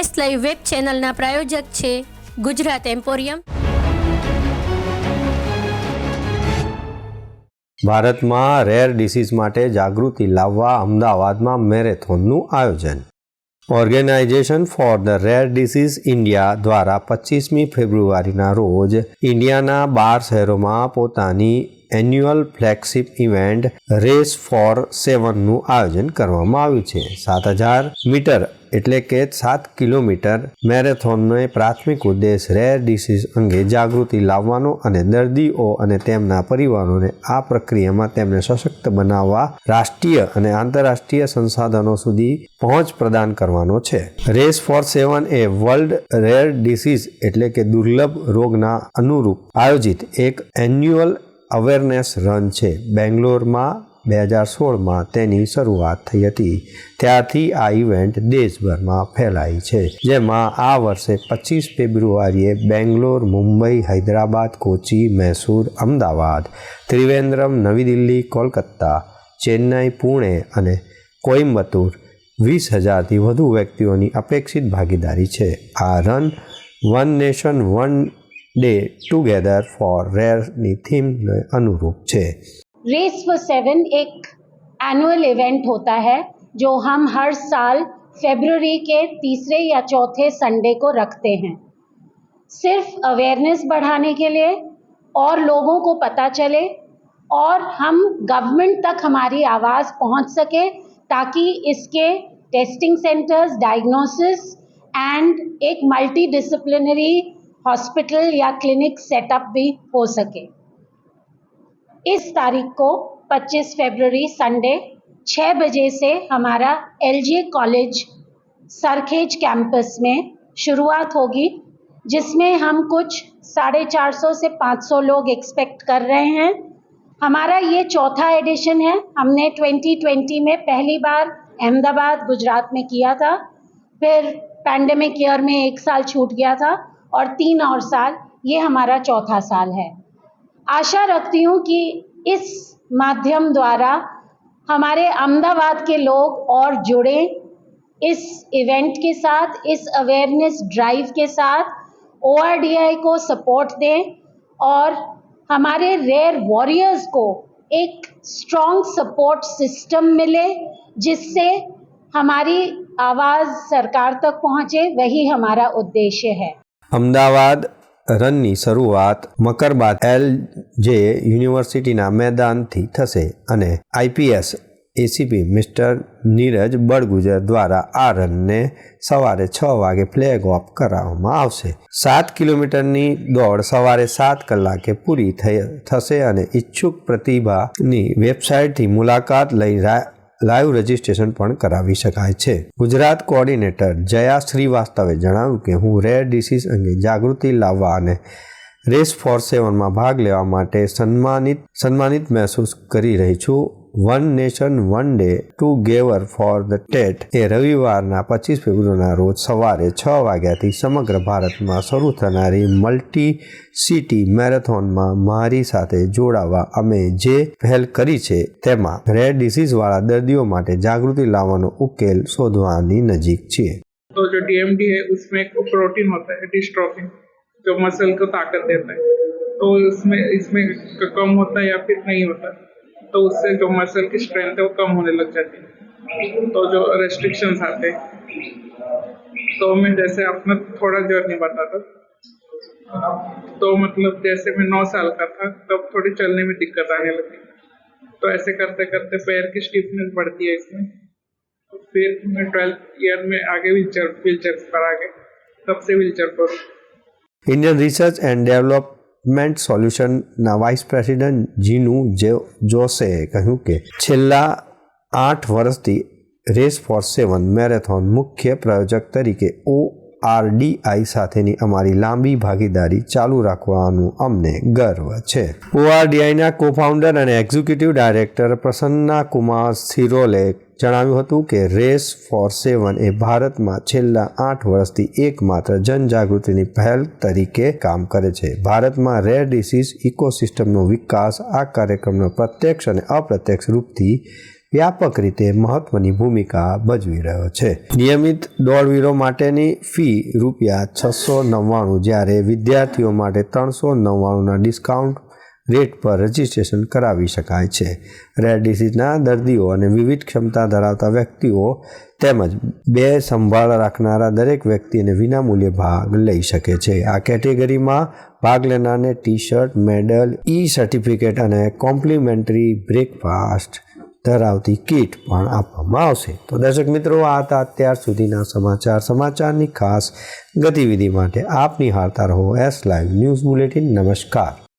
Sports live web ચેનલના પ્રાયોજક છે ગુજરાત એમ્પોરિયમ. ભારતમાં રેર ડિસીઝ માટે જાગૃતિ લાવવા અમદાવાદમાં મેરેથોનનું આયોજન. Organisation for the rare disease India દ્વારા પચીસમી ફેબ્રુઆરીના રોજ ઇન્ડિયાના બાર શહેરોમાં પોતાની annual flagship event race four સેવનનું આયોજન કરવામાં આવ્યું છે. સાત હજાર મીટર એટલે કે સાત કિલોમીટર મેરેથોનનો પ્રાથમિક ઉદ્દેશ રેર ડિસીઝ અંગે જાગૃતિ લાવવાનો અને દર્દીઓ અને તેમના પરિવારોને આ પ્રક્રિયામાં તેમને સશક્ત બનાવવા રાષ્ટ્રીય અને આંતરરાષ્ટ્રીય સંસાધનો સુધી પહોંચ પ્રદાન કરવાનો છે. રેસ ફોર સેવન એ વર્લ્ડ રેર ડિસીઝ એટલે કે દુર્લભ રોગના અનુરૂપ આયોજિત એક એન્યુઅલ અવેરનેસ રન છે. બેંગ્લોરમાં બે હજાર સોળમાં તેની શરૂઆત થઈ હતી. ત્યારથી આ ઇવેન્ટ દેશભરમાં ફેલાઈ છે. જેમાં આ વર્ષે પચીસ ફેબ્રુઆરીએ બેંગ્લોર, મુંબઈ, હૈદરાબાદ, કોચી, મૈસૂર, અમદાવાદ, ત્રિવેન્દ્રમ, નવી દિલ્હી, કોલકાતા, ચેન્નઈ, પુણે અને કોઇમ્બતુર વીસ હજારથી વધુ વ્યક્તિઓની અપેક્ષિત ભાગીદારી છે. આ run one nation one day together for રેરની થીમને અનુરૂપ છે. रेस फॉर सेवन एक एनुअल इवेंट होता है, जो हम हर साल फेबररी के तीसरे या चौथे संडे को रखते हैं। सिर्फ़ अवेयरनेस बढ़ाने के लिए और लोगों को पता चले और हम गवर्नमेंट तक हमारी आवाज़ पहुँच सके, ताकि इसके टेस्टिंग सेंटर्स डायग्नोसिस एंड एक मल्टी डिसिप्लिनरी हॉस्पिटल या क्लिनिक सेटअप भी हो सके। इस तारीख को 25 फरवरी संडे 6 बजे से हमारा एलजे कॉलेज सरखेज कैंपस में शुरुआत होगी, जिसमें हम कुछ साढ़े चार सौ से पाँच सौ लोग एक्सपेक्ट कर रहे हैं। हमारा ये चौथा एडिशन है। हमने 2020 में पहली बार अहमदाबाद, गुजरात में किया था। फिर पैंडेमिक ईयर में एक साल छूट गया था और तीन और साल, ये हमारा चौथा साल है। आशा रखती हूँ कि इस माध्यम द्वारा हमारे अहमदाबाद के लोग और जुड़े इस इवेंट के साथ, इस अवेयरनेस ड्राइव के साथ ओआरडीआई को सपोर्ट दें और हमारे रेयर वॉरियर्स को एक स्ट्रॉन्ग सपोर्ट सिस्टम मिले जिससे हमारी आवाज़ सरकार तक पहुँचे। वही हमारा उद्देश्य है। अहमदाबाद રનની શરૂઆત મકરબાદ એલ જે યુનિવર્સિટીના મેદાનથી થશે અને IPS ACP mister Neeraj Balgujar દ્વારા આ રનને સવારે છ વાગે ફ્લેગ ઓફ કરાવવામાં આવશે. સાત કિલોમીટરની દોડ સવારે સાત કલાકે પૂરી થશે અને ઈચ્છુક પ્રતિભાની વેબસાઇટથી મુલાકાત લઈ લાઈવ રજીસ્ટ્રેશન પણ કરાવી શકાય છે. ગુજરાત કોઓર્ડિનેટર જયા શ્રીવાસ્તવે જણાવ્યું કે, હું રેર ડિસીઝ અંગે જાગૃતિ લાવવા અને રેસ ફોર સેવનમાં ભાગ લેવા માટે સન્માનિત સન્માનિત મહેસૂસ કરી રહી છું. one nation one day together for the TET એ રવિવારના પચીસ ફેબ્રુઆરીના રોજ સવારે છ વાગ્યાથી સમગ્ર ભારતમાં શરૂ થનારી મલ્ટી સિટી મેરેથોનમાં મારી સાથે જોડાવા અમે જે પહેલ કરી છે તેમાં રેર ડિસીઝવાળા દર્દીઓ માટે જાગૃતિ લાવવાનો ઉકેલ શોધવાની નજીક છીએ तो जो डीएमडी है उसमें एक प्रोटीन होता है डिस्ट्रोफिन जो मसल को ताकत देता है तो इसमें इसमें क- कम होता है या फिर नहीं होता तो उससे जो मसल की स्ट्रेंथ है वो कम होने लग जाती है। तो जो रेस्ट्रिक्शन आते तो मैं जैसे अपना थोड़ा जर्नी बताता तो मतलब जैसे मैं नौ साल का था, तब थोड़ी चलने में दिक्कत आने लगी। तो ऐसे करते करते पैर की स्टिफनेस बढ़ती है इसमें। तो फिर मैं ट्वेल्थ ईयर में आगे व्हील चेयर पर आ गए तब से व्हील चेयर पर Indian research and develop development સોલ્યુશનના vice president Jinu J જોશેએ કહ્યું કે છેલ્લા આઠ વર્ષથી રેસ ફોર સેવન મેરેથોન મુખ્ય પ્રાયોજક તરીકે ઓ આરડીઆઈ સાથેની અમારી લાંબી ભાગીદારી ચાલુ રાખવાનું અમને ગર્વ છે. ઓઆરડીઆઈના કોફાઉન્ડર અને એક્ઝિક્યુટિવ ડાયરેક્ટર પ્રસન્ના કુમાર સિરોલે જણાવ્યું હતું કે રેસ ફોર સેવન એ ભારતમાં છેલ્લા આઠ વર્ષથી એકમાત્ર જનજાગૃતિની પહેલ તરીકે કામ કરે છે. ભારતમાં રેર ડિસીઝ ઇકોસિસ્ટમનો વિકાસ આ કાર્યક્રમનો પ્રત્યક્ષ અને અપ્રત્યક્ષ રૂપથી વ્યાપક રીતે મહત્વની ભૂમિકા ભજવી રહ્યો છે. નિયમિત દોડવીરો માટેની ફી રૂપિયા છસો નવ્વાણું, જ્યારે વિદ્યાર્થીઓ માટે ત્રણસો નવ્વાણુંના ડિસ્કાઉન્ટ રેટ પર રજિસ્ટ્રેશન કરાવી શકાય છે. રેર ડિસીઝના દર્દીઓ અને વિવિધ ક્ષમતા ધરાવતા વ્યક્તિઓ તેમજ બે સંભાળ રાખનારા દરેક વ્યક્તિને વિનામૂલ્યે ભાગ લઈ શકે છે. આ કેટેગરીમાં ભાગ લેનારને T shirt medal E certificate અને કોમ્પ્લિમેન્ટરી બ્રેકફાસ્ટ ધરાવતી કીટ પણ આપવામાં આવશે. તો દર્શક મિત્રો, આ હતા અત્યાર સુધીના સમાચાર. સમાચારની ખાસ ગતિવિધિ માટે આપ નિહાળતા રહો એસ લાઈવ ન્યૂઝ બુલેટિન નમસ્કાર.